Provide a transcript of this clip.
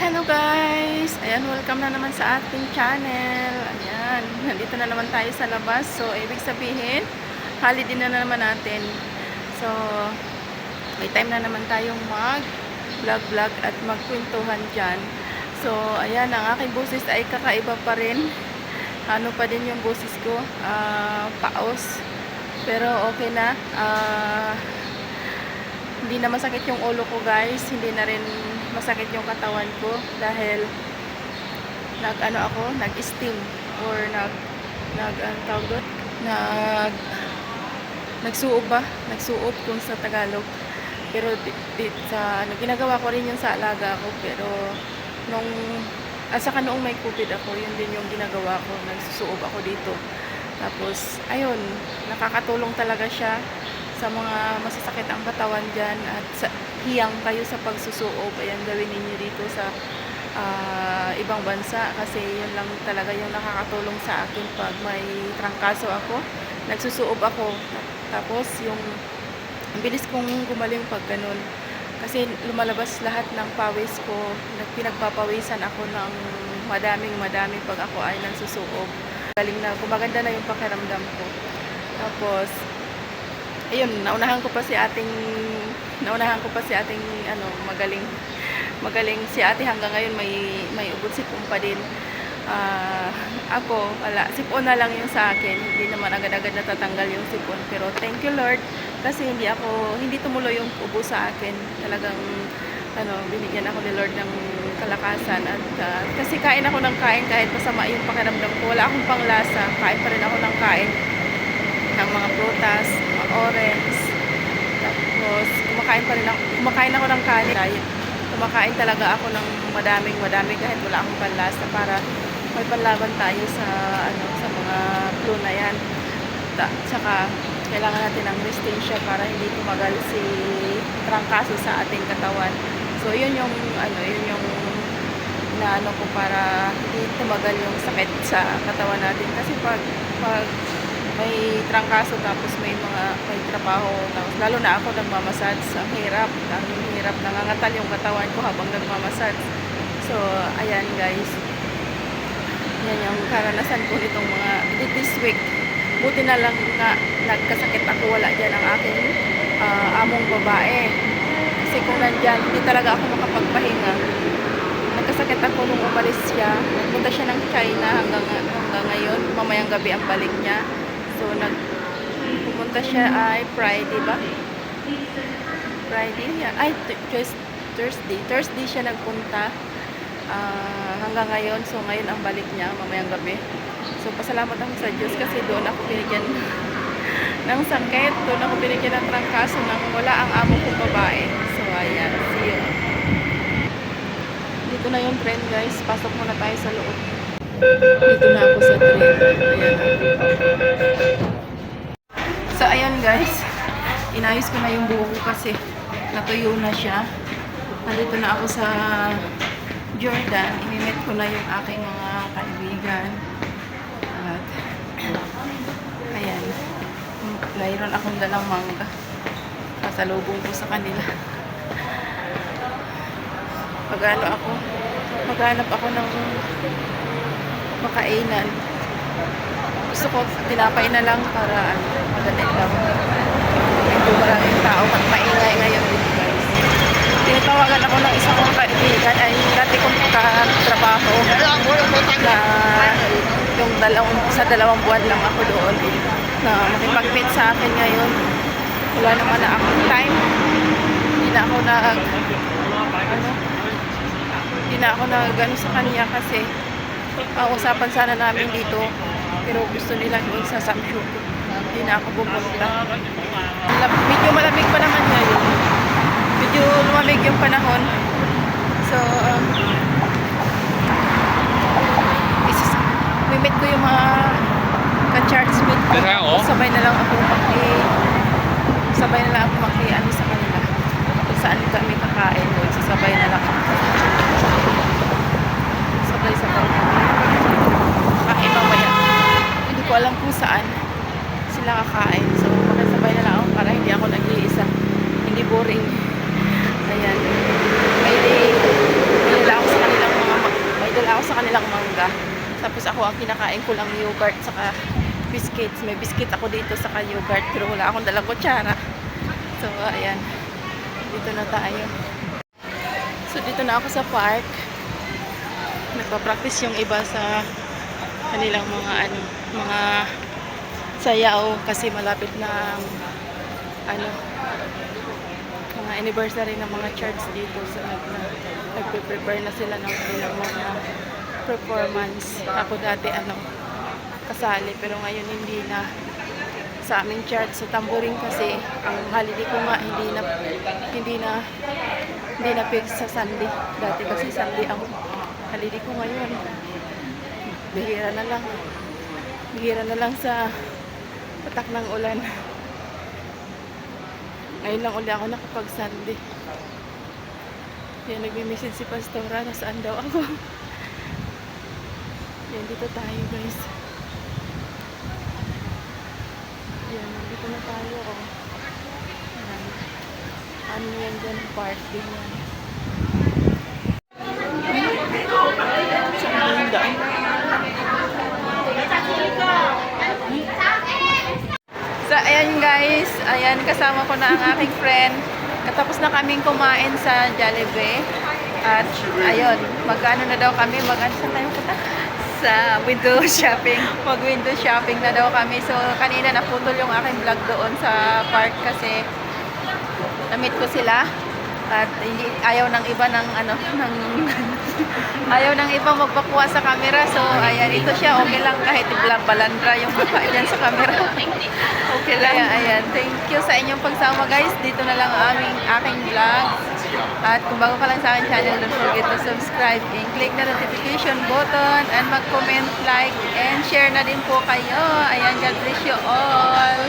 Hello guys! Ayan, welcome na naman sa ating channel. Ayan, nandito na naman tayo sa labas. So, ibig sabihin, holiday na, na naman natin. So, may time na naman tayong mag-vlog-vlog at magkwentuhan dyan. So, ayan, ang aking boses ay kakaiba pa rin. Ano pa din yung boses ko? Ah, paos. Pero okay na. Ah, hindi na masakit yung ulo ko guys. Hindi na rin masakit yung katawan ko dahil nag ano ako nag steam or nag nag ano tawag doon? nag nagsuob ba? Nagsuob kung sa Tagalog. Pero di, sa ano ginagawa ko rin yun sa alaga ko. Pero nung at saka noong may covid ako yun din yung ginagawa ko. Nagsusuob ako dito. Tapos ayun nakakatulong talaga siya sa mga masasakit ang katawan dyan at sa, hiyang kayo sa pagsusuob ayan gawin ninyo dito sa ah, ibang bansa kasi yun lang talaga yung nakakatulong sa akin pag may trangkaso ako. Nagsusuob ako. Tapos yung ang bilis kong gumaling pag ganun. Kasi lumalabas lahat ng pawis ko. Nag- pinagpapawisan ako ng madaming madaming pag ako ay nagsusuob galing na gumaganda na yung pakiramdam ko. Tapos ayun, naunahan ko pa si ating naunahan ko pa si ating ano, magaling magaling si ate hanggang ngayon may may ubod sipon pa din. Ah, ako, wala, sipon na lang yung sa akin. Hindi naman agad-agad natatanggal yung sipon. Pero thank you Lord kasi hindi ako hindi tumuloy yung ubo sa akin. Talagang ano, binigyan ako ni Lord ng kalakasan at ah, kasi kain ako ng kain kahit masama yung pakiramdam ko. Wala akong panglasa. Kain pa rin ako ng kain ng mga prutas, orange. Tapos, kumakain pa rin ako, kumakain ako ng kanin. Kumakain talaga ako ng madaming madami kahit wala akong panlasa para may panlaban tayo sa ano sa mga flu na yan. Ta, tsaka kailangan natin ng resistensya para hindi tumagal si trangkaso sa ating katawan. So, yun yung ano, yun yung inaano ko para hindi tumagal yung sakit sa katawan natin kasi pag pag may trangkaso tapos may mga may trabaho tapos lalo na ako nagmamasage ang hirap ang hirap nangangatal yung katawan ko habang nagmamasage so ayan guys. Yan yung karanasan ko nitong mga this week. Buti na lang na nagkasakit ako wala dyan ang aking ah, among babae. Kasi kung nandyan hindi talaga ako makapagpahinga. Nagkasakit ako nung umalis siya. Nagpunta siya ng China hanggang, hanggang ngayon. Mamayang gabi ang balik niya So, nag pumunta siya ay Friday ba? Friday? Yeah. Ay, th- Thurs- Thursday. Thursday siya nagpunta ah, hanggang ngayon. So, ngayon ang balik niya mamayang gabi. So, pasalamat ako sa Diyos kasi doon ako binigyan ng sakit. Doon ako binigyan ng trangkaso nang wala ang amo kong babae. So, ayan. See you. Dito na yung train guys. Pasok muna tayo sa loob. Dito na ako sa train. So, ayan guys. Inayos ko na yung buho ko kasi natuyo na siya. Nandito na ako sa Jordan. Imimit ko na yung aking mga kaibigan. At, ayan. Mayroon akong dalang mangga. Kasalubong ko sa kanila. Magano ako. Maghanap ako ng makainan. Gusto ko tinapay na lang para ano, madali lang. Medyo maraming tao at maingay ngayon dito guys. Tinatawagan ako ng isa kong kaibigan ay dati kong katrabaho na yung dalawang, sa dalawang buwan lang ako doon na makipag-meet sa akin ngayon. Wala naman na akong time. Hindi na ako nag ano, hindi na ako nag ano sa kanya kasi ang usapan sana namin dito pero gusto nila doon sa hindi na ako pupunta. Medyo malamig pa naman ngayon. Medyo lumamig yung panahon. So um, isis mimit ko yung mga ka-charge mate ko oh. sabay na lang ako maki sabay na lang ako maki ano sa kanila. Kung saan kami kakain doon. Sasabay na lang ako. Sabay-sabay kami kain mamaya. Hindi ko alam kung saan sila kakain. So, makasabay na lang ako para hindi ako nag-iisa. Hindi boring. Ayan. May day, may nila ako sa kanila umaga. Tapos ako ang kinakain ko lang yogurt saka biscuits. May biscuit ako dito saka yogurt pero wala akong dalang kutsara. So, ayan. Dito na tayo. So, dito na ako sa park. Nagpa-practice yung iba sa kanilang mga ano, mga sayaw kasi malapit na ano, mga anniversary ng mga church dito. So, nag, na, nagpe-prepare na sila ng kanilang mga performance. Ako dati, ano, kasali pero ngayon hindi na sa aming church sa tambourine kasi ang holiday ko nga hindi na hindi na hindi na fix sa Sunday dati kasi Sunday ang holiday ko ngayon bihira na lang bihira na lang sa patak ng ulan ngayon lang uli ako nakapag Sunday yan nagme-message si Pastora nasaan daw ako yan dito tayo guys yan, nandito na tayo. Oh. Yan. Ano yan dyan? Park din yan. Yung daan? So, ayan guys. Ayan, kasama ko na ang aking friend. Katapos na kaming kumain sa Jollibee. At, ayun, magkano na daw kami. Mag-ano tayo punta? Sa window shopping. Mag-window shopping na daw kami. So, kanina naputol yung aking vlog doon sa park kasi na-meet ko sila. At hindi, ayaw ng iba ng ano, ng ayaw ng iba magpakuha sa camera. So, ayan, ito siya. Okay lang kahit i-vlog balandra yung mukha dyan sa camera. Okay lang. Ayan, ayan. Thank you sa inyong pagsama guys. Dito na lang ang aming aking vlog. At kung bago ka lang sa aking channel, don't forget to subscribe and click the notification button and mag-comment, like, and share na din po kayo. Ayan, God bless you all.